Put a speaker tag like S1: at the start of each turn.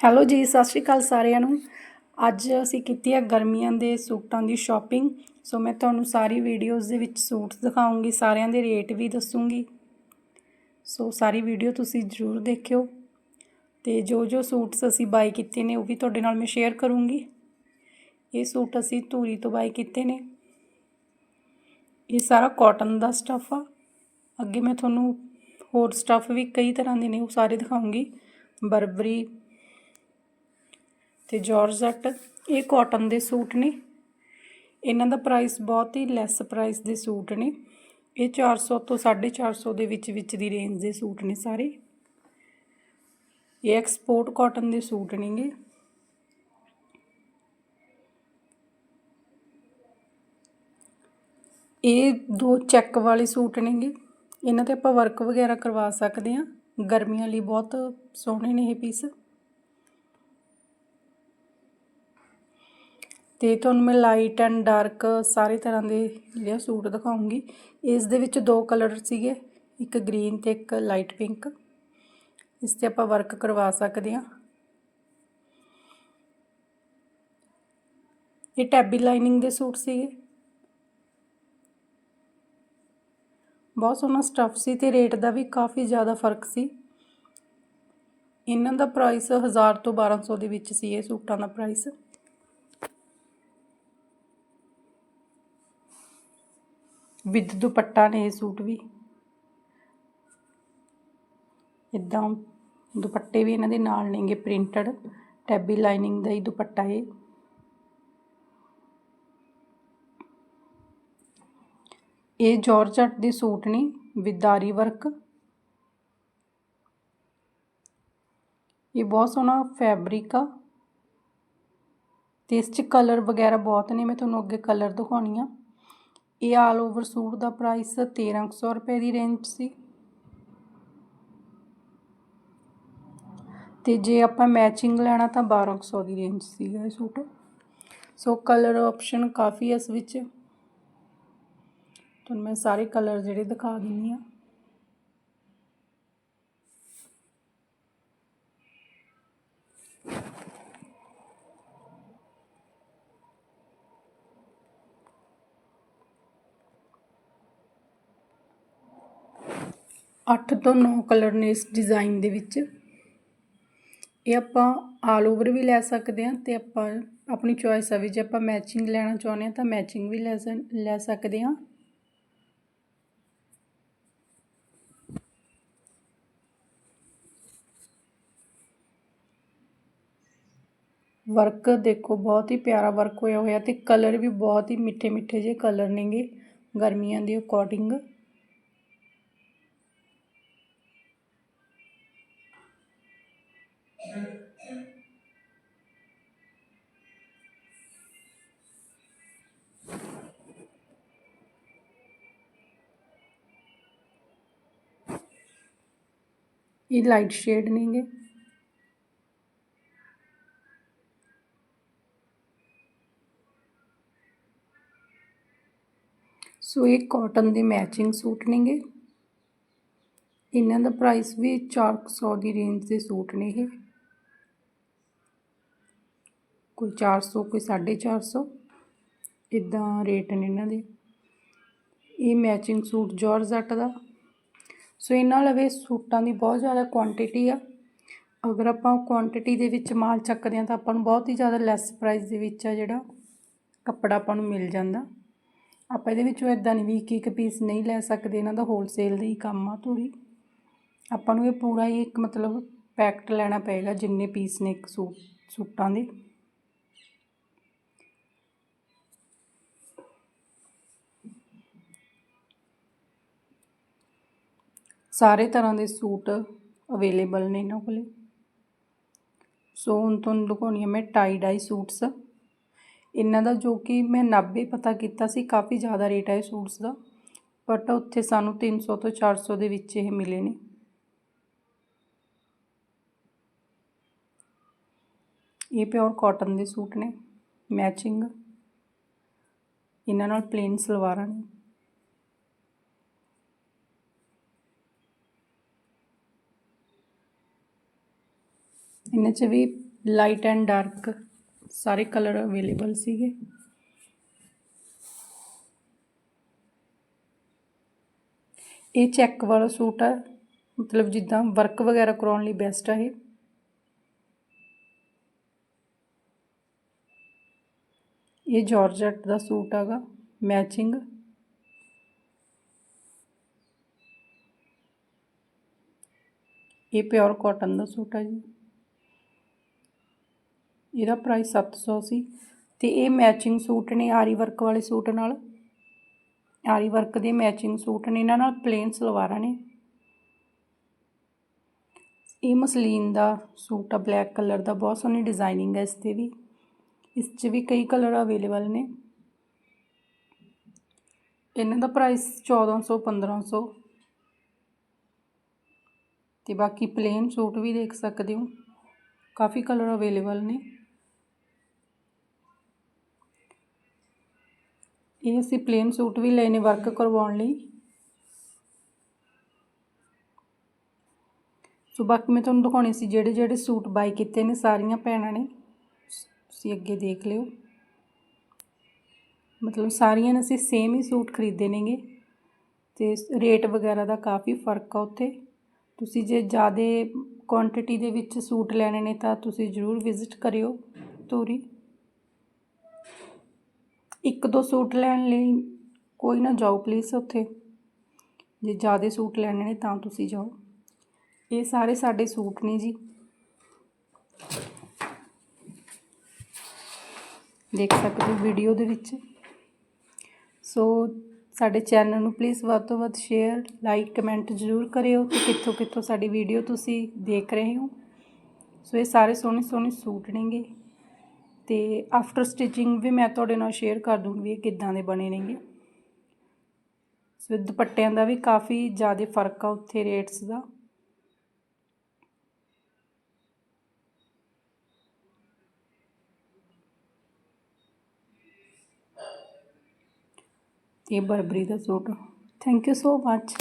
S1: Hello ਜੀ, ਸਤਿ ਸ਼੍ਰੀ ਅਕਾਲ ਸਾਰਿਆਂ ਨੂੰ। ਅੱਜ ਅਸੀਂ ਕੀਤੀ ਹੈ ਗਰਮੀਆਂ ਦੇ ਸੂਟਾਂ ਦੀ ਸ਼ਾਪਿੰਗ ਸੋ ਮੈਂ ਤੁਹਾਨੂੰ ਸਾਰੀ ਵੀਡੀਓਜ਼ ਦੇ ਵਿੱਚ ਸੂਟਸ ਦਿਖਾਉਂਗੀ, ਸਾਰਿਆਂ ਦੇ ਰੇਟ ਵੀ ਦੱਸੂੰਗੀ। ਸੋ ਸਾਰੀ ਵੀਡੀਓ ਤੁਸੀਂ ਜ਼ਰੂਰ ਦੇਖਿਓ। ਤੇ ਜੋ ਜੋ ਸੂਟਸ ਅਸੀਂ ਬਾਈ ਕੀਤੇ ਨੇ, ਉਹ ਵੀ ਤੁਹਾਡੇ ਨਾਲ ਮੈਂ ਸ਼ੇਅਰ ਕਰੂੰਗੀ। ਇਹ ਸੂਟ ਅਸੀਂ ਧੂਰੀ ਤੋਂ ਬਾਈ ਕੀਤੇ ਨੇ। ਇਹ ਸਾਰਾ ਕਾਟਨ ਦਾ ਸਟੱਫ ਆ। ਅੱਗੇ ਮੈਂ ਤੁਹਾਨੂੰ ਹੋਰ ਸਟੱਫ ਵੀ ਕਈ ਤਰ੍ਹਾਂ ਦੇ ਨੇ, ਉਹ ਸਾਰੇ ਦਿਖਾਉਂਗੀ। ਬਰਬਰੀ ਤੇ ਜਾਰਜਟ ਇਹ ਕਾਟਨ ਦੇ ਸੂਟ ਨੇ। ਇਹਨਾਂ ਦਾ ਪ੍ਰਾਈਸ ਬਹੁਤ ਹੀ ਲੈਸ ਪ੍ਰਾਈਸ ਦੇ ਸੂਟ ਨੇ। ਇਹ 400 ਤੋਂ 450 ਦੇ ਵਿੱਚ ਵਿੱਚ ਦੀ ਰੇਂਜ ਦੇ ਸੂਟ ਨੇ ਸਾਰੇ। ਇਹ ਐਕਸਪੋਰਟ ਕਾਟਨ ਦੇ ਸੂਟ ਨੇਗੇ। ਇਹ ਦੋ ਚੈੱਕ ਵਾਲੇ ਸੂਟ ਨੇਗੇ। ਇਹਨਾਂ ਤੇ ਆਪਾਂ ਵਰਕ ਵਗੈਰਾ ਕਰਵਾ ਸਕਦੇ ਹਾਂ। ਗਰਮੀਆਂ ਲਈ ਬਹੁਤ ਸੋਹਣੇ ਨੇ ਇਹ ਪੀਸ ਤੇ ਤੁਹਾਨੂੰ ਮੈਂ ਲਾਈਟ ਐਂਡ ਡਾਰਕ ਸਾਰੇ ਤਰ੍ਹਾਂ ਦੇ ਜਿਹੜੇ ਸੂਟ ਦਿਖਾਉਂਗੀ। ਇਸ ਦੇ ਵਿੱਚ ਦੋ ਕਲਰ ਸੀਗੇ, ਇੱਕ ਗ੍ਰੀਨ ਤੇ ਇੱਕ ਲਾਈਟ ਪਿੰਕ ਇਸ ਤੇ ਆਪਾਂ ਵਰਕ ਕਰਵਾ ਸਕਦੇ ਹਾਂ। ਇਹ ਟੈਬੀ ਲਾਈਨਿੰਗ ਦੇ ਸੂਟ ਸੀਗੇ। ਬਹੁਤ ਸੋਹਣਾ ਸਟੱਫ ਸੀ ਤੇ ਰੇਟ ਦਾ ਵੀ ਕਾਫੀ ਜ਼ਿਆਦਾ ਫ਼ਰਕ ਸੀ। ਇਹਨਾਂ ਦਾ ਪ੍ਰਾਈਸ 1000 ਤੋਂ 1200 ਦੇ ਵਿੱਚ ਸੀ ਇਹ ਸੂਟਾਂ ਦਾ ਪ੍ਰਾਈਸ ਵਿਦ ਦੁਪੱਟਾ ਨੇ ਇਹ ਸੂਟ ਵੀ। ਇਦਾਂ ਦੁਪੱਟੇ ਵੀ ਇਹਨਾਂ ਦੇ ਨਾਲ ਨੇਗੇ ਪ੍ਰਿੰਟਡ ਟੈਬੀ ਲਾਈਨਿੰਗ ਦਾ ਹੀ ਦੁਪੱਟਾ ਇਹ। ਇਹ ਜਾਰਜਟ ਦੇ ਸੂਟ ਨੇ ਵਿਦਾਰੀ ਵਰਕ ਇਹ ਬਹੁਤ ਸੋਹਣਾ ਫੈਬਰਿਕ ਆ। ਤੇ ਇਸ 'ਚ ਕਲਰ ਵਗੈਰਾ ਬਹੁਤ ਨੇ, ਮੈਂ ਤੁਹਾਨੂੰ ਅੱਗੇ ਕਲਰ ਦਿਖਾਉਣੀ ਆ। ਇਹ ਆਲ ਓਵਰ ਸੂਟ ਦਾ ਪ੍ਰਾਈਸ 1300 ਰੁਪਏ ਦੀ ਰੇਂਜ ਸੀ। ਤੇ ਜੇ ਆਪਾਂ ਮੈਚਿੰਗ ਲੈਣਾ ਤਾਂ 1200 ਦੀ ਰੇਂਜ ਸੀਗਾ ਇਹ ਸੂਟ। ਸੋ ਕਲਰ ਆਪਸ਼ਨ ਕਾਫੀ ਹੈ ਇਸ ਵਿੱਚ। ਤੁਹਾਨੂੰ ਮੈਂ ਸਾਰੇ ਕਲਰ ਜਿਹੜੇ ਦਿਖਾ ਦਿੰਨੀ ਆ। ਅੱਠ ਤੋਂ 9 ਕਲਰ ਨੇ ਇਸ ਡਿਜ਼ਾਈਨ ਦੇ ਵਿੱਚ। ਇਹ ਆਪਾਂ ਆਲ ਓਵਰ ਵੀ ਲੈ ਸਕਦੇ ਹਾਂ ਤੇ ਆਪਾਂ ਆਪਣੀ ਚੋਇਸ ਆ ਵੀ ਜੇ ਆਪਾਂ ਮੈਚਿੰਗ ਲੈਣਾ ਚਾਹੁੰਦੇ ਹਾਂ ਤਾਂ ਮੈਚਿੰਗ ਵੀ ਲੈ ਲੈ ਸਕਦੇ ਹਾਂ। ਵਰਕ ਦੇਖੋ ਬਹੁਤ ਹੀ ਪਿਆਰਾ ਵਰਕ ਹੋਇਆ ਹੋਇਆ ਤੇ ਕਲਰ ਵੀ ਬਹੁਤ ਹੀ ਮਿੱਠੇ ਮਿੱਠੇ ਜਿਹੇ ਕਲਰ ਨੇਗੇ। ਗਰਮੀਆਂ ਦੇ ਅਕੋਰਡਿੰਗ ਇਹ ਲਾਈਟ ਸ਼ੇਡ ਨੇਗੇ। ਸੋ ਇਹ ਕਾਟਨ ਦੇ ਮੈਚਿੰਗ ਸੂਟ ਨੇਗੇ। ਇਹਨਾਂ ਦਾ ਪ੍ਰਾਈਸ ਵੀ 400 ਦੀ ਰੇਂਜ ਦੇ ਸੂਟ ਨੇ ਇਹ। ਕੋਈ 400 ਕੋਈ 450 ਇਦਾਂ ਰੇਟ ਨੇ ਇਹਨਾਂ ਦੇ। ਇਹ ਮੈਚਿੰਗ ਸੂਟ ਜਾਰਜਟ ਦਾ। ਸੋ ਇਹਨਾਂ ਲਵੇ ਸੂਟਾਂ ਦੀ ਬਹੁਤ ਜ਼ਿਆਦਾ ਕੁਆਂਟੀਟੀ ਆ। ਅਗਰ ਆਪਾਂ ਕੁਆਂਟੀਟੀ ਦੇ ਵਿੱਚ ਮਾਲ ਚੱਕਦੇ ਆ ਤਾਂ ਆਪਾਂ ਨੂੰ ਬਹੁਤ ਹੀ ਜ਼ਿਆਦਾ ਲੈਸ ਪ੍ਰਾਈਸ ਦੇ ਵਿੱਚ ਆ ਜਿਹੜਾ ਕੱਪੜਾ ਆਪਾਂ ਨੂੰ ਮਿਲ ਜਾਂਦਾ। ਆਪਾਂ ਇਹਦੇ ਵਿੱਚੋਂ ਇਦਾਂ ਨਹੀਂ ਵੀ ਇੱਕ ਇੱਕ ਪੀਸ ਨਹੀਂ ਲੈ ਸਕਦੇ, ਇਹਨਾਂ ਦਾ ਹੋਲਸੇਲ ਦਾ ਹੀ ਕੰਮ ਆ ਥੋੜੀ ਆਪਾਂ ਨੂੰ ਇਹ ਪੂਰਾ ਹੀ ਇੱਕ ਮਤਲਬ ਪੈਕਟ ਲੈਣਾ ਪਏਗਾ ਜਿੰਨੇ ਪੀਸ ਨੇ ਇੱਕ ਸੂਟ ਸੂਟਾਂ ਦੇ। ਸਾਰੇ ਤਰ੍ਹਾਂ ਦੇ ਸੂਟ ਅਵੇਲੇਬਲ ਨੇ ਇਹਨਾਂ ਕੋਲੇ। ਸੋ ਹੁਣ ਤੁਹਾਨੂੰ ਦਿਖਾਉਣੀ ਆ ਮੈਂ ਟਾਈ ਡਾਈ ਸੂਟਸ ਇਹਨਾਂ ਦਾ ਜੋ ਕਿ ਮੈਂ 90 ਪਤਾ ਕੀਤਾ ਸੀ, ਕਾਫੀ ਜ਼ਿਆਦਾ ਰੇਟ ਹੈ ਸੂਟਸ ਦਾ। ਬਟ ਉੱਥੇ ਸਾਨੂੰ 300 ਤੋਂ 400 ਦੇ ਵਿੱਚ ਇਹ ਮਿਲੇ ਨੇ। ਇਹ ਪਿਓਰ ਕਾਟਨ ਦੇ ਸੂਟ ਨੇ ਮੈਚਿੰਗ ਇਹਨਾਂ ਨਾਲ ਪਲੇਨ ਸਲਵਾਰਾਂ ਨੇ। ਇਹਨਾਂ 'ਚ ਵੀ ਲਾਈਟ ਐਂਡ ਡਾਰਕ ਸਾਰੇ ਕਲਰ ਅਵੇਲੇਬਲ ਸੀਗੇ। ਇਹ ਚੈੱਕ ਵਾਲਾ ਸੂਟ ਹੈ ਮਤਲਬ ਜਿੱਦਾਂ ਵਰਕ ਵਗੈਰਾ ਕਰਾਉਣ ਲਈ ਬੈਸਟ ਹੈ ਇਹ। ਇਹ ਜਾਰਜਟ ਦਾ ਸੂਟ ਹੈਗਾ ਮੈਚਿੰਗ ਇਹ ਪਿਓਰ ਕਾਟਨ ਦਾ ਸੂਟ ਹੈ ਜੀ। ਇਹਦਾ ਪ੍ਰਾਈਸ 700 ਸੀ ਤੇ ਇਹ ਮੈਚਿੰਗ ਸੂਟ ਨੇ ਆਰੀ ਵਰਕ ਵਾਲੇ ਸੂਟ ਨਾਲ। ਆਰੀ ਵਰਕ ਦੇ ਮੈਚਿੰਗ ਸੂਟ ਨੇ, ਇਹਨਾਂ ਨਾਲ ਪਲੇਨ ਸਲਵਾਰਾਂ ਨੇ। ਇਹ ਮਸਲੀਨ ਦਾ ਸੂਟ ਆ ਬਲੈਕ ਕਲਰ ਦਾ, ਬਹੁਤ ਸੋਹਣੀ ਡਿਜ਼ਾਈਨਿੰਗ ਹੈ ਇਸ ਤੇ ਵੀ। ਇਸ 'ਚ ਵੀ ਕਈ ਕਲਰ ਅਵੇਲੇਬਲ ਨੇ। ਇਹਨਾਂ ਦਾ ਪ੍ਰਾਈਸ 1400 1500 ਤੇ ਬਾਕੀ ਪਲੇਨ ਸੂਟ ਵੀ ਦੇਖ ਸਕਦੇ ਹੋ। ਕਾਫੀ ਕਲਰ ਅਵੇਲੇਬਲ ਨੇ। ਇਹ ਅਸੀਂ ਪਲੇਨ ਸੂਟ ਵੀ ਲਏ ਨੇ ਵਰਕ ਕਰਵਾਉਣ ਲਈ। ਸੋ ਬਾਕੀ ਮੈਂ ਤੁਹਾਨੂੰ ਦਿਖਾਉਣੇ ਸੀ ਜਿਹੜੇ ਜਿਹੜੇ ਸੂਟ ਬਾਈ ਕੀਤੇ ਨੇ ਸਾਰੀਆਂ ਭੈਣਾਂ ਨੇ। ਤੁਸੀਂ ਅੱਗੇ ਦੇਖ ਲਿਓ। ਮਤਲਬ ਸਾਰੀਆਂ ਨੇ ਅਸੀਂ ਸੇਮ ਹੀ ਸੂਟ ਖਰੀਦੇ ਨੇਗੇ। ਤੇ ਰੇਟ ਵਗੈਰਾ ਦਾ ਕਾਫੀ ਫ਼ਰਕ ਆ ਉੱਥੇ। ਤੁਸੀਂ ਜੇ ਜ਼ਿਆਦਾ ਕੁਆਂਟੀਟੀ ਦੇ ਵਿੱਚ ਸੂਟ ਲੈਣੇ ਨੇ ਤਾਂ ਤੁਸੀਂ ਜ਼ਰੂਰ ਵਿਜ਼ਿਟ ਕਰਿਓ ਤੋਰੀ ਇੱਕ ਦੋ ਸੂਟ ਲੈਣ ਲਈ ਕੋਈ ਨਾ ਜਾਓ ਪਲੀਜ਼ ਉੱਥੇ। ਜੇ ਜ਼ਿਆਦਾ ਸੂਟ ਲੈਣੇ ਨੇ ਤਾਂ ਤੁਸੀਂ ਜਾਓ। ਇਹ ਸਾਰੇ ਸਾਡੇ ਸੂਟ ਨੇ ਜੀ। ਦੇਖ ਸਕਦੇ ਹੋ ਵੀਡੀਓ ਦੇ ਵਿੱਚ। ਸੋ ਸਾਡੇ ਚੈਨਲ ਨੂੰ ਪਲੀਜ਼ ਵੱਧ ਤੋਂ ਵੱਧ ਸ਼ੇਅਰ ਲਾਈਕ ਕਮੈਂਟ ਜ਼ਰੂਰ ਕਰਿਓ ਕਿ ਕਿੱਥੋਂ ਕਿੱਥੋਂ ਸਾਡੀ ਵੀਡੀਓ ਤੁਸੀਂ ਦੇਖ ਰਹੇ ਹੋ। ਸੋ ਇਹ ਸਾਰੇ ਸੋਹਣੇ ਸੋਹਣੇ ਸੂਟ ਨੇਗੇ। ਤੇ ਆਫਟਰ ਸਟਿਚਿੰਗ ਵੀ ਮੈਂ ਤੁਹਾਡੇ ਨਾਲ ਸ਼ੇਅਰ ਕਰ ਦੂੰਗੀ ਵੀ ਇਹ ਕਿੱਦਾਂ ਦੇ ਬਣੇ ਨੇਗੇ। ਸੋ ਦੁਪੱਟਿਆਂ ਦਾ ਵੀ ਕਾਫੀ ਜ਼ਿਆਦਾ ਫ਼ਰਕ ਆ ਉੱਥੇ ਰੇਟਸ ਦਾ। ਇਹ Burberry the suit. Thank you so much